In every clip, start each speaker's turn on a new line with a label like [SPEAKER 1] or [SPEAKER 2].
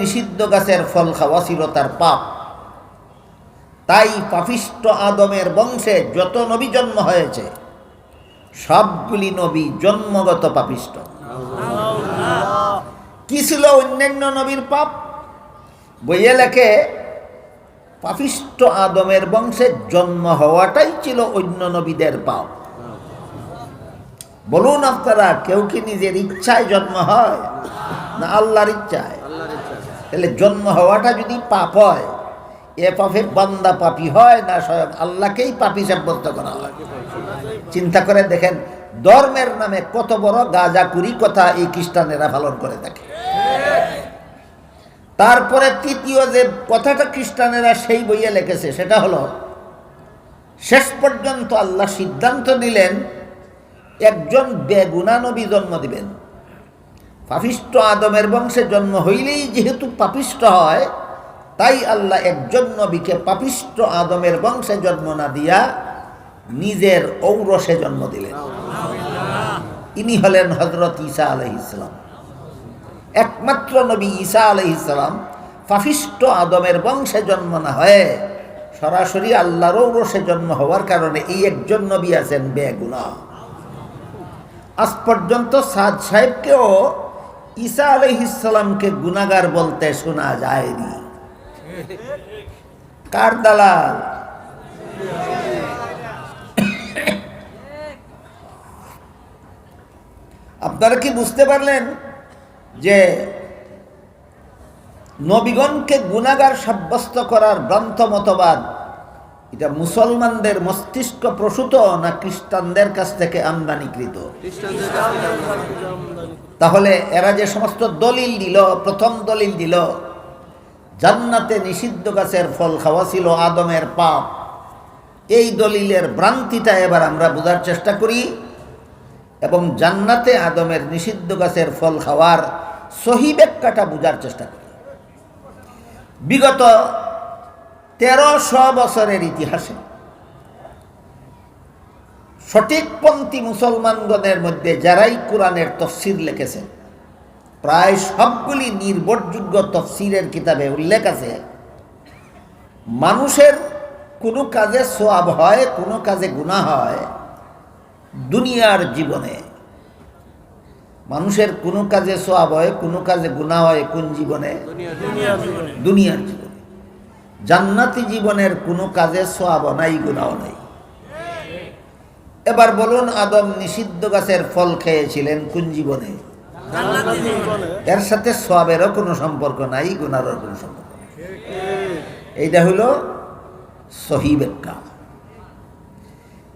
[SPEAKER 1] নিষিদ্ধ গাছের ফল খাওয়া ছিল তার পাপ। তাই পাপিষ্ট আদমের বংশে যত নবী জন্ম হয়েছে, সবগুলি নবী জন্মগত পাপিষ্ট কি ছিল অন্যান্য নবীর পাপ? বইয়ে লেখে পাপিষ্ট আদমের বংশে জন্ম হওয়াটাই ছিল অন্য নবীদের পাপ। বলুন আপনারা, কেউ কি নিজের ইচ্ছায় জন্ম হয় না আল্লাহর ইচ্ছায়? তাহলে জন্ম হওয়াটা যদি পাপ হয়, এ পাপে বান্দা পাপি হয় না, স্বয়ং আল্লাহকেই পাপি সাব্যস্ত করা হয়। চিন্তা করে দেখেন, ধর্মের নামে কত বড় গাজাকুরি কথা এই খ্রিস্টানেরা পালন করে থাকে। তারপরে তৃতীয় যে কথাটা খ্রিস্টানেরা সেই বইয়ে লিখেছে, সেটা হলো, শেষ পর্যন্ত আল্লাহ সিদ্ধান্ত নিলেন, একজন বেগুনা নবী জন্ম দিবেন। পাপিষ্ট আদমের বংশে জন্ম হইলেই যেহেতু পাপিষ্ট হয়, তাই আল্লাহ একজন নবীকে পাপিষ্ট আদমের বংশে জন্ম না দিয়া নিজের ঔরসে জন্ম দিলেন। ইনি হলেন হজরত ঈসা আলহ ইসলাম একমাত্র নবী ঈসা আলহ ইসলাম আদমের বংশে জন্ম না হয়ে সরাসরি আল্লাহর ঔরসে জন্ম হওয়ার কারণে এই একজন নবী আছেন বেগুনা। আজ পর্যন্ত সাদ সাহেবকেও ঈসা আলহিসামকে গুনাগার বলতে শোনা যায়নি। কার দালাল? আপনারা কি বুঝতে পারলেন যে নবীগণকে গুনাগার সাব্যস্ত করার গ্রন্থ মতবাদ এটা মুসলমানদের মস্তিষ্ক প্রসূত না খ্রিস্টানদের কাছ থেকে আমদানিকৃত? তাহলে এরা যে সমস্ত দলিল দিল প্রথম দলিল দিল জান্নাতে নিষিদ্ধ গাছের ফল খাওয়া ছিল আদমের পাপ। এই দলিলের ভ্রান্তিটা এবার আমরা বোঝার চেষ্টা করি। এবং জান্নাতে আদমের নিষিদ্ধ গাছের ফল খাওয়ার সহি ব্যাখ্যাটা বোঝার চেষ্টা করি। বিগত তেরোশো বছরের ইতিহাসে সঠিকপন্থী মুসলমানগণের মধ্যে যারাই কোরআনের তফসির লিখেছেন প্রায় সবগুলি নির্ভরযোগ্য তফসিরের কিতাবে উল্লেখ আছে মানুষের কোনো কাজে সোয়াব হয় কোনো কাজে গুণা হয় দুনিয়ার জীবনে। মানুষের কোনো কাজে সোয়াব হয় কোনো কাজে গুণা হয় কোন জীবনে। দুনিয়ার জীবনে। জান্নাতি জীবনের কোনো কাজে সোয়াব নাই গুণাও নাই। এবার বলুন আদম নিষিদ্ধ গাছের ফল খেয়েছিলেন কোন জীবনে? এর সাথে সোয়াবেরও কোনো সম্পর্ক নাই গুণারও কোনো সম্পর্ক এইটা হলো সহি ব্যাখ্যা।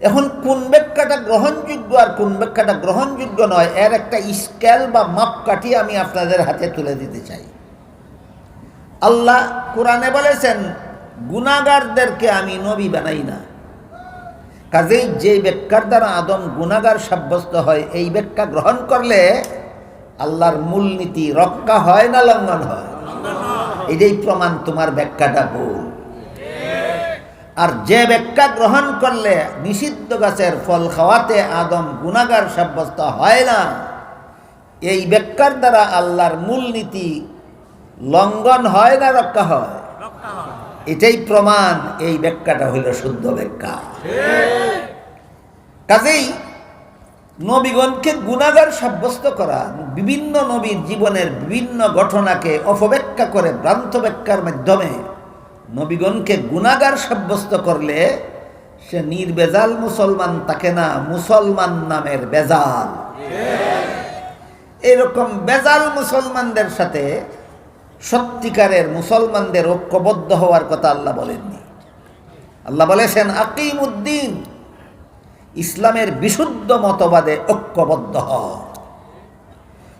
[SPEAKER 1] এখন কোন ব্যাখ্যাটা গ্রহণযোগ্য আর কোন ব্যাখ্যাটা গ্রহণযোগ্য নয় এর একটা স্কেল বা মাপকাঠি আমি আপনাদের হাতে তুলে দিতে চাই। আল্লাহ কোরআনে বলেছেন গুণাগারদেরকে আমি নবী বানাই না। কাজেই যে ব্যাখ্যার দ্বারা আদম গুণাগার সাব্যস্ত হয়, এই ব্যাখ্যা গ্রহণ করলে আল্লাহর মূলনীতি রক্ষা হয় না লঙ্ঘন হয়? এটাই প্রমাণ তোমার ব্যাখ্যাটা ভুল। আর যে ব্যাখ্যা গ্রহণ করলে নিষিদ্ধ গাছের ফল খাওয়াতে আদম গুণাগার সাব্যস্ত হয় না, এই ব্যাখ্যার দ্বারা আল্লাহর মূলনীতি লঙ্ঘন হয় না রক্ষা হয়। এটাই প্রমাণ এই ব্যাখ্যাটা হইল শুদ্ধ ব্যাখ্যা। কাজেই নবীগণকে গুণাগার সাব্যস্ত করা বিভিন্ন নবীর জীবনের বিভিন্ন ঘটনাকে অপব্যাখ্যা করে ভ্রান্ত ব্যাখ্যার মাধ্যমে নবীগণকে গুণাগার সাব্যস্ত করলে সে নির্বেজাল মুসলমান তাকে না মুসলমান নামের বেজাল। এরকম বেজাল মুসলমানদের সাথে সত্যিকারের মুসলমানদের ঐক্যবদ্ধ হওয়ার কথা আল্লাহ বলেননি। আল্লাহ বলেছেন আকিম উদ্দিন ইসলামের বিশুদ্ধ মতবাদে ঐক্যবদ্ধ হ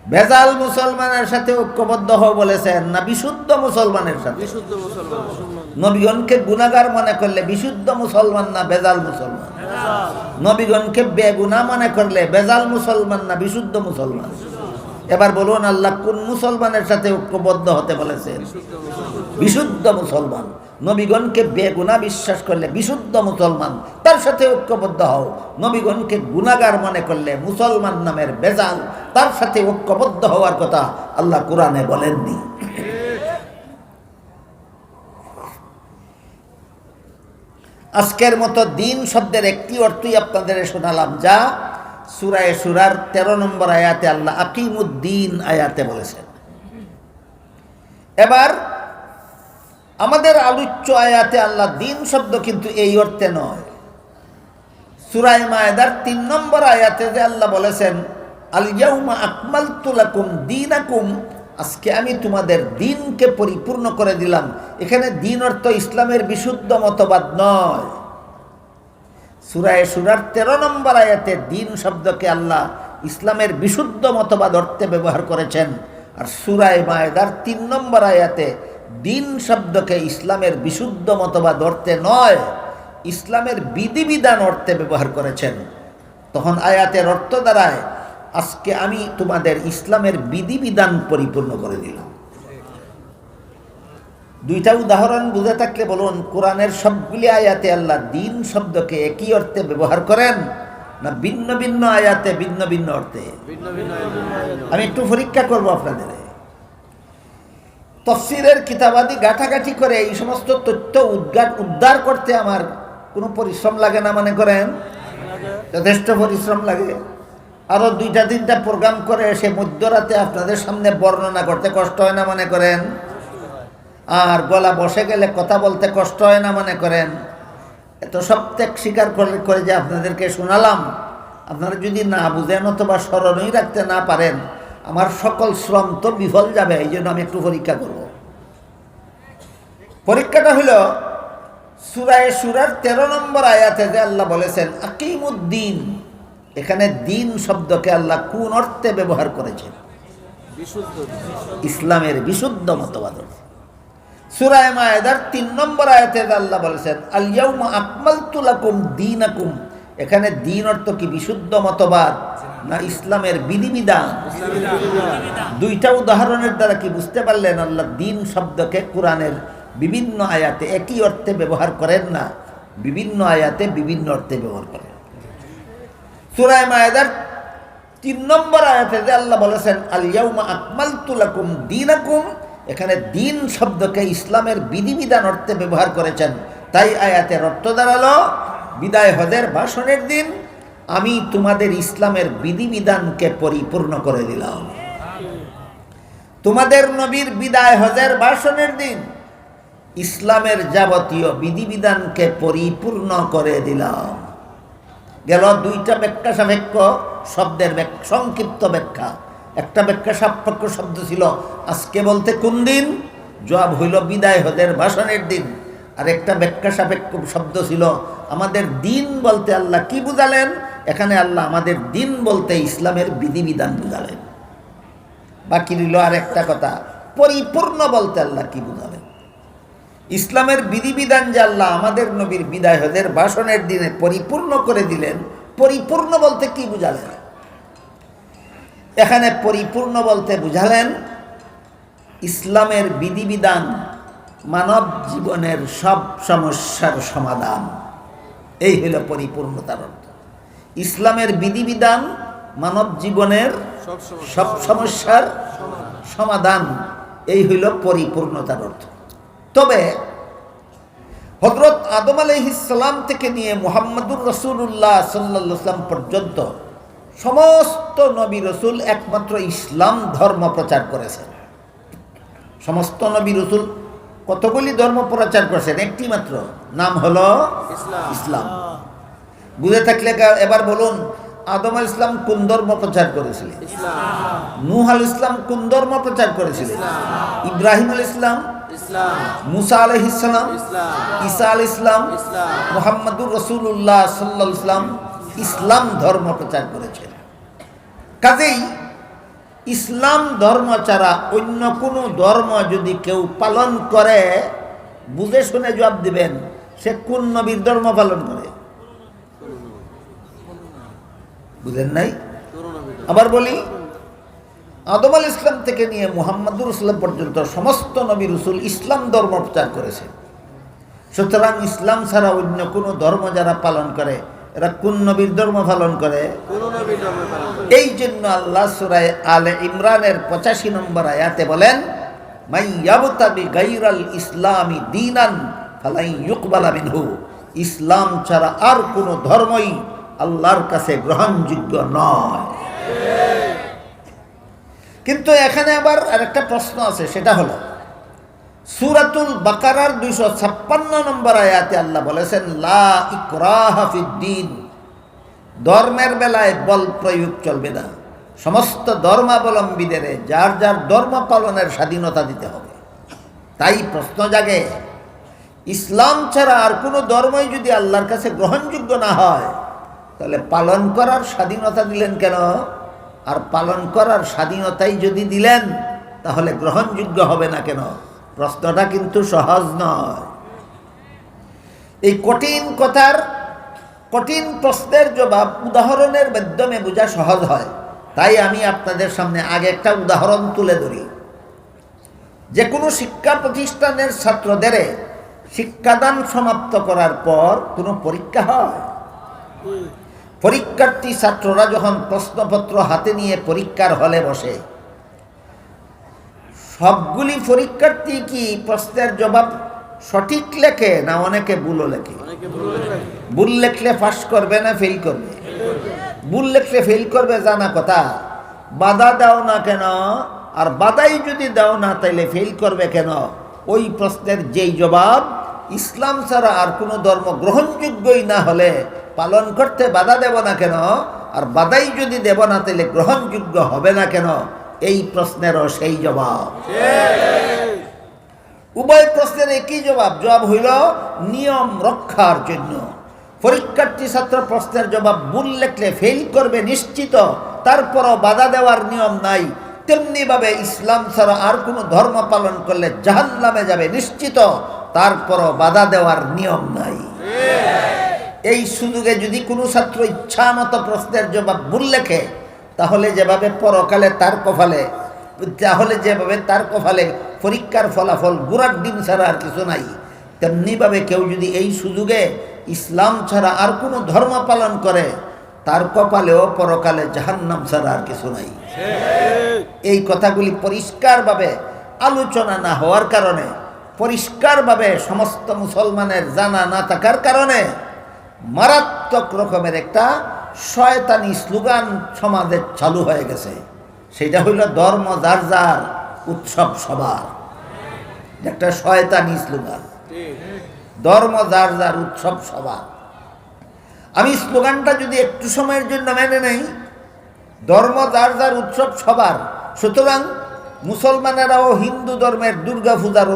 [SPEAKER 1] ভেজাল মুসলমানের সাথে ঐক্যবদ্ধ হ বলেছেন না বিশুদ্ধ মুসলমানের সাথে।
[SPEAKER 2] বিশুদ্ধ মুসলমান।
[SPEAKER 1] নবীগণকে গুণাগার মনে করলে বিশুদ্ধ মুসলমান না বেজাল মুসলমান? নবীগণকে বেগুনা মনে করলে বেজাল মুসলমান না বিশুদ্ধ মুসলমান? এবার বলুন আল্লাহ কোন মুসলমানের সাথে ঐক্যবদ্ধ হতে বলেছেন? বিশুদ্ধ মুসলমান। নবীগণকে বেগুনা বিশ্বাস করলে বিশুদ্ধ মুসলমান। তার সাথে ঐক্যবদ্ধ হও। নবীগণকে গুণাগার মনে করলে মুসলমান নামের বেজাল। তার সাথে ঐক্যবদ্ধ হওয়ার কথা আল্লাহ কোরআনে বলেননি। আজকের মতো দিন শব্দের একটি অর্থই আপনাদের শোনালাম। যা সুরায় সুরার তেরো নম্বর আয়াতে আল্লাহ আকিমুদ্দিন আয়াতে বলেছেন। এবার আমাদের আলোচ্য আয়াতে আল্লাহ দিন শব্দ কিন্তু এই অর্থে নয়। সুরায় মায়েদার তিন নম্বর আয়াতে যে আল্লাহ বলেছেন আলিয়াউমা আকমাল তুলাকুম দিন আকুম আজকে আমি তোমাদের দিনকে পরিপূর্ণ করে দিলাম। এখানে দিন অর্থ ইসলামের বিশুদ্ধ মতবাদ নয়। সুরায় সুরার তেরো নম্বর আয়াতে দিন শব্দকে আল্লাহ ইসলামের বিশুদ্ধ মতবাদ অর্থে ব্যবহার করেছেন। আর সুরায় মায়েদার তিন নম্বর আয়াতে দিন শব্দকে ইসলামের বিশুদ্ধ মতবাদ অর্থে নয়, ইসলামের বিধিবিধান অর্থে ব্যবহার করেছেন। তখন আয়াতের অর্থ দ্বারায় আজকে আমি তোমাদের ইসলামের বিধিবিধান পরিপূর্ণ করে দিলাম। দুইটা উদাহরণ বুঝে থাকলে বলুন কোরআনের সবগুলি আয়াতে আল্লাহ দিন শব্দকে একই অর্থে ব্যবহার করেন না ভিন্ন ভিন্ন আয়াতে ভিন্ন ভিন্ন অর্থে? আমি একটু পরীক্ষা করব আপনাদের। তফসিরের কিতাবাদি গাঁঠাগাঠি করে এই সমস্ত তথ্য উদ্ঘাট উদ্ধার করতে আমার কোনো পরিশ্রম লাগে না মনে করেন? যথেষ্ট পরিশ্রম লাগে। আরও দুইটা তিনটা প্রোগ্রাম করে এসে মধ্যরাতে আপনাদের সামনে বর্ণনা করতে কষ্ট হয় না মনে করেন? আর গলা বসে গেলে কথা বলতে কষ্ট হয় না মনে করেন? এত সব ত্যাগ স্বীকার করে করে যে আপনাদেরকে শোনালাম আপনারা যদি না বুঝেন অথবা স্মরণই রাখতে না পারেন আমার সকল শ্রম তো বিফল যাবে এই জন্য আমি একটু পরীক্ষা করব। পরীক্ষাটা হলো সুরায় সুরার তেরো নম্বর আয়াতে যে আল্লাহ বলেছেন আকিমুদ্দিন এখানে দিন শব্দকে আল্লাহ কোন অর্থে ব্যবহার করেছেন? ইসলামের বিশুদ্ধ মতবাদ। সুরায় মায়েদার তিন নম্বর আয়াতে আল্লাহ বলেছেন আলিয়াউমা আকমালতু লাকুম দীনাকুম। এখানে দিন অর্থ কি? বিশুদ্ধ মতবাদ না ইসলামের বিধিবিধান? দুইটা উদাহরণের দ্বারা কি বুঝতে পারলেন আল্লাহ দিন শব্দকে কোরআনের বিভিন্ন আয়াতে একই অর্থে ব্যবহার করেন না? বিভিন্ন আয়াতে বিভিন্ন অর্থে ব্যবহার করেন। সুরায় মায়েদার তিন নম্বর আয়াতে আল্লাহ বলেছেন আলিয়াউমা আকমালতু লাকুম দীনাকুম। এখানে দিন শব্দকে ইসলামের বিধিবিধান অর্থে ব্যবহার করেছেন। তাই আয়াতের অর্থ দাঁড়াল, বিদায় হজের ভাষণের দিন আমি তোমাদের ইসলামের বিধিবিধানকে পরিপূর্ণ করে দিলাম। তোমাদের নবীর বিদায় হজের ভাষণের দিন ইসলামের যাবতীয় বিধিবিধানকে পরিপূর্ণ করে দিলাম। গেল দুইটা ব্যাখ্যা সাপেক্ষ, শব্দের সংক্ষিপ্ত ব্যাখ্যা। একটা ব্যাখ্যা সাপেক্ষ শব্দ ছিল। আজকে বলতে কোন দিন? জবাব হইল বিদায় হদের ভাষণের দিন। আর একটা ব্যাখ্যা সাপেক্ষ শব্দ ছিল, আমাদের দিন বলতে আল্লাহ কি বুঝালেন? এখানে আল্লাহ আমাদের দিন বলতে ইসলামের বিধিবিধান বুঝালেন। বাকি রইল আর একটা কথা, পরিপূর্ণ বলতে আল্লাহ কি বুঝালেন? ইসলামের বিধিবিধান যে আল্লাহ আমাদের নবীর বিদায় হদের ভাষণের দিনে পরিপূর্ণ করে দিলেন, পরিপূর্ণ বলতে কি বুঝালেন? এখানে পরিপূর্ণ বলতে বুঝালেন, ইসলামের বিধিবিধান মানব জীবনের সব সমস্যার সমাধান। এই হল পরিপূর্ণতার অর্থ। ইসলামের বিধিবিধান মানব জীবনের সব সমস্যার সমাধান। এই হইল পরিপূর্ণতার অর্থ। তবে হজরত আদম আলহিসাম থেকে নিয়ে মোহাম্মদুর রসুল্লাহ সাল্লাম পর্যন্ত সমস্ত নবী রসুল একমাত্র ইসলাম ধর্ম প্রচার করেছেন। সমস্ত নবী রসুল কতগুলি ধর্ম প্রচার করেছেন? একটি মাত্র নাম হলো ইসলাম। বুঝে থাকলে এবার বলুন আদম আল ইসলাম কোন ধর্ম প্রচার করেছিলেন? নূহ আল ইসলাম কোন ধর্ম প্রচার করেছিলেন? ইব্রাহিম আল ইসলাম। মুসা আলহ ইসলাম। ঈসা আল ইসলাম। মোহাম্মদুর রসুল্লাহ সাল্লাহ ইসলাম ইসলাম ধর্ম প্রচার করেছেন। কাজেই ইসলাম ধর্ম ছাড়া অন্য কোনো ধর্ম যদি কেউ পালন করে, বুঝে শুনে জবাব দিবেন, সে কোন নবীর ধর্ম পালন করে? বুঝেন নাই? আবার বলি, আদম আল ইসলাম থেকে নিয়ে মুহাম্মদুর ইসলাম পর্যন্ত সমস্ত নবী রসুল ইসলাম ধর্ম প্রচার করেছে। সুতরাং ইসলাম ছাড়া অন্য কোনো ধর্ম যারা পালন করে এরা কোন নবীর ধর্ম পালন করে? এই জন্য আল্লাহ সুরায় আলে ইমরানের পঁচাশি নম্বর আয়াতে বলেন মাই ইয়াবতাবি গাইরাল ইসলামি দিনান ফালাই ইউকবালা মিনহু। ইসলাম ছাড়া আর কোনো ধর্মই আল্লাহর কাছে গ্রহণযোগ্য নয়। কিন্তু এখানে আবার আরেকটা প্রশ্ন আছে সেটা হলো সুরাতুল বাকারার দুইশো ছাপ্পান্ন নম্বর আয়াতে আল্লাহ বলেছেন, লা ইকরাহা ধর্মের বেলায় বল প্রয়োগ চলবে না। সমস্ত ধর্মাবলম্বীদের, যার যার ধর্ম পালনের স্বাধীনতা দিতে হবে। তাই প্রশ্ন জাগে, ইসলাম ছাড়া আর কোনো ধর্মই যদি আল্লাহর কাছে গ্রহণযোগ্য না হয়, তাহলে পালন করার স্বাধীনতা দিলেন কেন? আর পালন করার স্বাধীনতাই যদি দিলেন, তাহলে গ্রহণযোগ্য হবে না কেন? প্রশ্নটা কিন্তু সহজ নয়। এই কঠিন কথার, কঠিন প্রশ্নের জবাব উদাহরণের মাধ্যমে বোঝা সহজ হয়। তাই আমি আপনাদের সামনে আগে একটা উদাহরণ তুলে ধরি। যে কোনো শিক্ষা প্রতিষ্ঠানের ছাত্রদের শিক্ষাদান সমাপ্ত করার পর কোনো পরীক্ষা হয়? পরীক্ষার্থী ছাত্ররা যখন প্রশ্নপত্র হাতে নিয়ে পরীক্ষার হলে বসে সবগুলি পরীক্ষার্থী কি প্রশ্নের জবাব সঠিক লেখে না অনেকে ভুলও লেখে? ভুল লেখলে পাস করবে না ফেল করবে? ভুল লেখলে ফেল করবে জানা কথা। বাধা দাও না কেন? আর বাধাই যদি দাও না তাইলে ফেল করবে কেন? ওই প্রশ্নের যেই জবাব ইসলাম ছাড়া আর কোনো ধর্ম গ্রহণযোগ্যই না হলে পালন করতে বাধা দেব না কেন? আর বাধাই যদি দেব না তাহলে গ্রহণযোগ্য হবে না কেন? এই প্রশ্নেরও সেই জবাব। উভয় প্রশ্নের একই জবাব। জবাব হইল নিয়ম রক্ষার জন্য। পরীক্ষার্থী ছাত্র প্রশ্নের জবাব ভুল লেখলে ফেল করবে নিশ্চিত। তারপরও বাধা দেওয়ার নিয়ম নাই। তেমনিভাবে ইসলাম ছাড়া আর কোনো ধর্ম পালন করলে জাহান্নামে যাবে নিশ্চিত। তারপরও বাধা দেওয়ার নিয়ম নাই। এই সুযোগে যদি কোনো ছাত্র ইচ্ছা মতো প্রশ্নের জবাব ভুল লেখে তাহলে যেভাবে পরকালে তার কফালে তাহলে যেভাবে তার কফালে পরীক্ষার ফলাফল গুড়ার ডিম ছাড়া আর কিছু নাই তেমনিভাবে কেউ যদি এই সুযোগে ইসলাম ছাড়া আর কোনো ধর্ম পালন করে তার কপালেও পরকালে জাহান্নাম ছাড়া আর কিছু নাই। এই কথাগুলি পরিষ্কারভাবে আলোচনা না হওয়ার কারণে পরিষ্কারভাবে সমস্ত মুসলমানের জানা না থাকার কারণে মারাত্মক রকমের একটা শয়তানি স্লোগান সমাজে চালু হয়ে গেছে। সেটা হইল ধর্ম যার যার উৎসব সবার। একটা শয়তানি স্লোগান। ধর্ম যার যার উৎসব সবার। আমি স্লোগানটা যদি একটু সময়ের জন্য মেনে নেই, ধর্ম যার যার উৎসব সবার। সুতরাং মুসলমানেরাও হিন্দু ধর্মের দুর্গা পূজার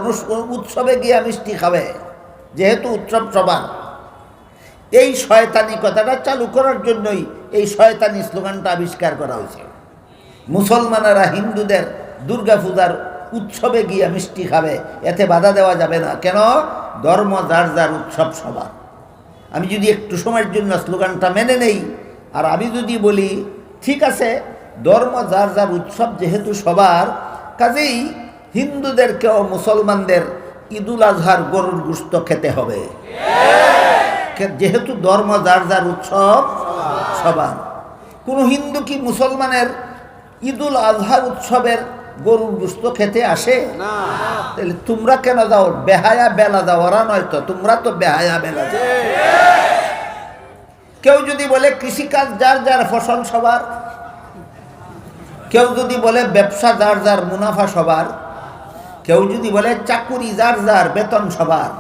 [SPEAKER 1] উৎসবে গিয়া মিষ্টি খাবে, যেহেতু উৎসব সবার। এই শয়তানি কথাটা চালু করার জন্যই এই শয়তানি স্লোগানটা আবিষ্কার করা হয়েছে। মুসলমানেরা হিন্দুদের দুর্গা পূজার উৎসবে গিয়ে মিষ্টি খাবে, এতে বাধা দেওয়া যাবে না। কেন? ধর্ম যার যার উৎসব সবার। আমি যদি একটু সময়ের জন্য স্লোগানটা মেনে নেই, আর আমি যদি বলি, ঠিক আছে, ধর্ম যার যার উৎসব যেহেতু সবার, কাজেই হিন্দুদেরকেও মুসলমানদের ঈদুল আজহার গরুর গুস্ত খেতে হবে। যেহেতু ধর্ম যার যার উৎসব সবার। কোনো হিন্দু কি মুসলমানের ঈদুল আজহার উৎসবের গরুর গুস্ত খেতে আসে? তাহলে তোমরা কেন যাও? বেহায়া বেলা যাও ওরা নয় তো তোমরা তো বেহায়া বেলা যাও। কেউ যদি বলে কৃষিকাজ যার যার ফসল সবার কেউ যদি বলে ব্যবসা যার যার মুনাফা সবার কেউ যদি বলে চাকুরি যার যার বেতন সবার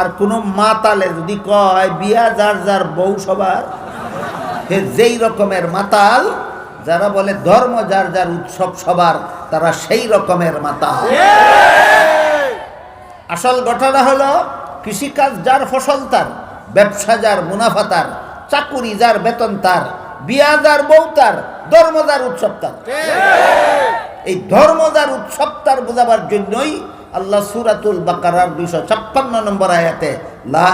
[SPEAKER 1] আর কোনো মাতালে যদি কয়, বিয়া যার যার বউ সবার যেই রকমের মাতাল, যারা বলে ধর্ম যার যার উৎসব সবার, তারা সেই রকমের মাতাল। আসল ঘটনা হলো, কৃষিকাজ যার ফসল তার, ব্যবসা যার মুনাফা তার, চাকুরি যার বেতন তার, বিয়া যার বউ তার, ধর্ম যার উৎসব তার। এই ধর্ম যার উৎসব তার বোঝাবার জন্যই আল্লাহ সুরাতুল বাকারার দুইশো ছাপ্পান্ন নম্বর আয়াতে, লা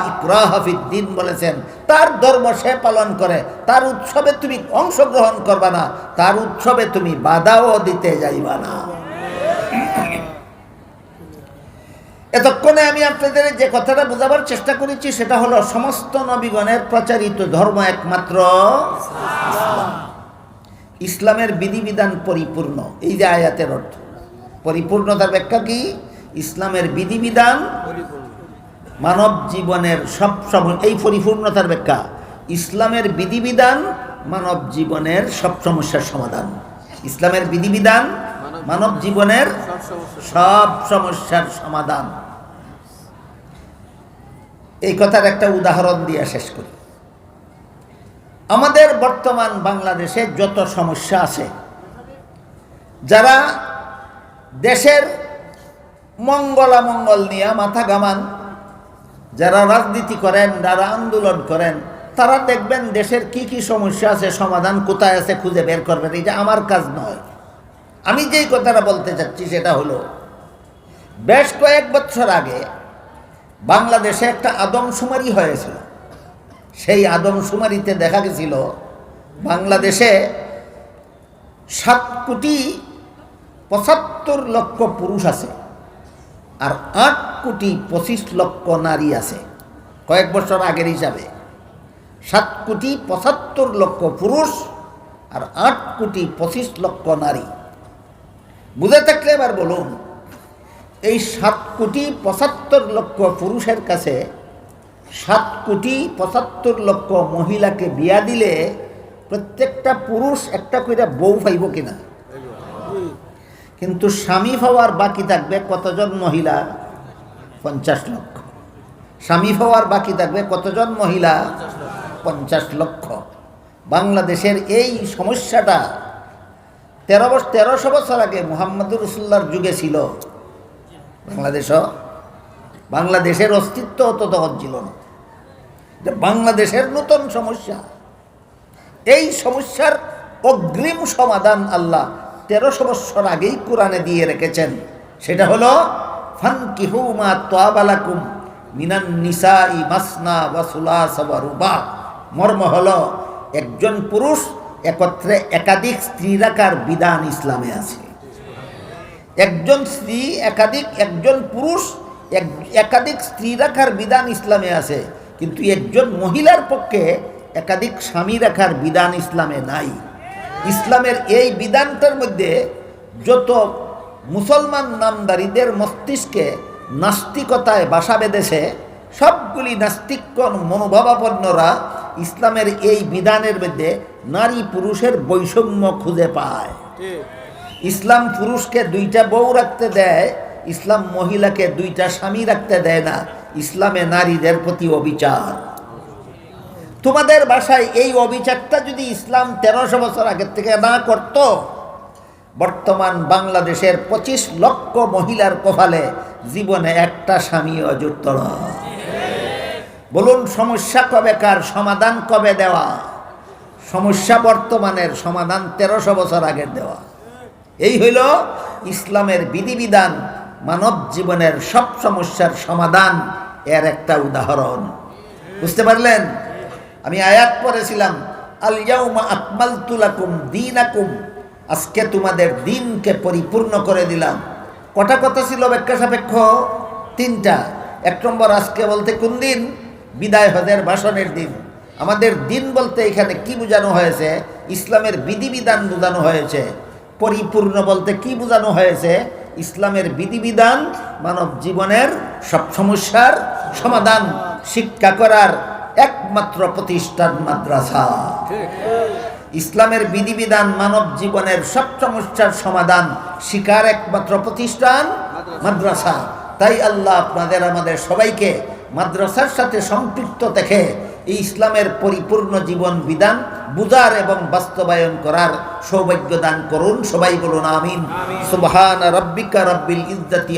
[SPEAKER 1] বলেছেন, তার ধর্ম সে পালন করে, তার উৎসবে তুমি অংশগ্রহণ করবা না, তার উৎসবে তুমি বাধাও দিতে যাইবা না। এতক্ষণে আমি আপনাদের যে কথাটা বোঝাবার চেষ্টা করেছি, সেটা হলো সমস্ত নবীগণের প্রচারিত ধর্ম একমাত্র ইসলামের বিধিবিধান পরিপূর্ণ। এই যে আয়াতের অর্থ, পরিপূর্ণতার ব্যাখ্যা কি? ইসলামের বিধিবিধান মানব জীবনের সব সময় এই পরিপূর্ণতার ব্যাখ্যা। ইসলামের বিধিবিধান মানব জীবনের সব সমস্যার সমাধান। ইসলামের বিধিবিধান মানব জীবনের সব সমস্যার সমাধান। এই কথার একটা উদাহরণ দিয়ে শেষ করি। আমাদের বর্তমান বাংলাদেশে যত সমস্যা আছে, যারা দেশের মঙ্গলামঙ্গল নিয়ে মাথা গামান যারা রাজনীতি করেন, যারা আন্দোলন করেন, তারা দেখবেন দেশের কি কি সমস্যা আছে, সমাধান কোথায় আছে খুঁজে বের করবেন। এটা আমার কাজ নয়। আমি যেই কথাটা বলতে চাচ্ছি সেটা হলো, বেশ কয়েক বছর আগে বাংলাদেশে একটা আদমশুমারি হয়েছিল। সেই আদমশুমারিতে দেখা গেছিল, বাংলাদেশে সাত কোটি পঁচাত্তর লক্ষ পুরুষ আছে। আর আট কোটি পঁচিশ লক্ষ নারী আছে। কয়েক বছর আগের হিসাবে। সাত কোটি পঁচাত্তর লক্ষ পুরুষ আর আট কোটি পঁচিশ লক্ষ নারী। বুঝে থাকলে এবার বলুন, এই সাত কোটি পঁচাত্তর লক্ষ পুরুষের কাছে সাত কোটি পঁচাত্তর লক্ষ মহিলাকে বিয়া দিলে প্রত্যেকটা পুরুষ একটা করে বউ পাইব কিনা? কিন্তু স্বামী হওয়ার বাকি থাকবে কতজন মহিলা? পঞ্চাশ লক্ষ। স্বামী হওয়ার বাকি থাকবে কতজন মহিলা? পঞ্চাশ লক্ষ। বাংলাদেশের এই সমস্যাটা তেরো বছর তেরোশো বছর আগে মোহাম্মদুর রসুল্লার যুগে ছিল। বাংলাদেশও বাংলাদেশের অস্তিত্ব তো তখন ছিল না বাংলাদেশের নতুন সমস্যা। এই সমস্যার অগ্রিম সমাধান আল্লাহ তেরোশো বৎসর আগেই কোরআনে দিয়ে রেখেছেন। সেটা হলো ফান কিহুমা তোয়াবালাকুম মিনান নিসা ই মাসনা ওয়াসুলা সাবারুবা মর্ম হলো, একজন পুরুষ একত্রে একাধিক স্ত্রী রাখার বিধান ইসলামে আছে। একজন স্ত্রী একাধিক, একজন পুরুষ এক- একাধিক স্ত্রী রাখার বিধান ইসলামে আছে, কিন্তু একজন মহিলার পক্ষে একাধিক স্বামী রাখার বিধান ইসলামে নাই। ইসলামের এই বিধানটার মধ্যে যত মুসলমান নামদারিদের মস্তিষ্কে নাস্তিকতায় বাসা বেঁধেছে সবগুলি নাস্তিকগণ মনোভাবাপন্নরা ইসলামের এই বিধানের মধ্যে নারী পুরুষের বৈষম্য খুঁজে পায়। ইসলাম পুরুষকে দুইটা বউ রাখতে দেয় ইসলাম মহিলাকে দুইটা স্বামী রাখতে দেয় না ইসলামে নারীদের প্রতি অবিচার। তোমাদের বাসায় এই অবিচারটা যদি ইসলাম তেরোশো বছর আগের থেকে না করত, বর্তমান বাংলাদেশের পঁচিশ লক্ষ মহিলার কপালে জীবনে একটা স্বামী না। বলুন, সমস্যা কবে কার, সমাধান কবে দেওয়া? সমস্যা বর্তমানের সমাধান তেরোশো বছর আগের দেওয়া। এই হইল ইসলামের বিধিবিধান মানব জীবনের সব সমস্যার সমাধান এর একটা উদাহরণ। বুঝতে পারলেন? আমি আয়াত পড়েছিলাম আল ইয়াউমা আকমালতু লাকুম দীনাকুম আজকে তোমাদের দিনকে পরিপূর্ণ করে দিলাম। কটা কথা ছিল ব্যাখ্যা সাপেক্ষ? তিনটা। এক নম্বর, আজকে বলতে কোন দিন? বিদায় হজের ভাষণের দিন। আমাদের দিন বলতে এখানে কি বোঝানো হয়েছে? ইসলামের বিধিবিধান বোঝানো হয়েছে। পরিপূর্ণ বলতে কি বোঝানো হয়েছে? ইসলামের বিধিবিধান মানব জীবনের সব সমস্যার সমাধান, শিক্ষা করার একমাত্র প্রতিষ্ঠান মাদ্রাসা। ইসলামের বিধিবিধান মানব জীবনের সব সমস্যার সমাধান শিকার একমাত্র প্রতিষ্ঠান মাদ্রাসা। তাই আল্লাহ আপনাদের আমাদের সবাইকে মাদ্রাসার সাথে সম্পৃক্ত দেখে এই ইসলামের পরিপূর্ণ জীবন বিধান বুঝার এবং বাস্তবায়ন করার সৌভাগ্য দান করুন। সবাই বলুন আমিন। সুবহান রব্বিকা রব্বিল ইজ্জতি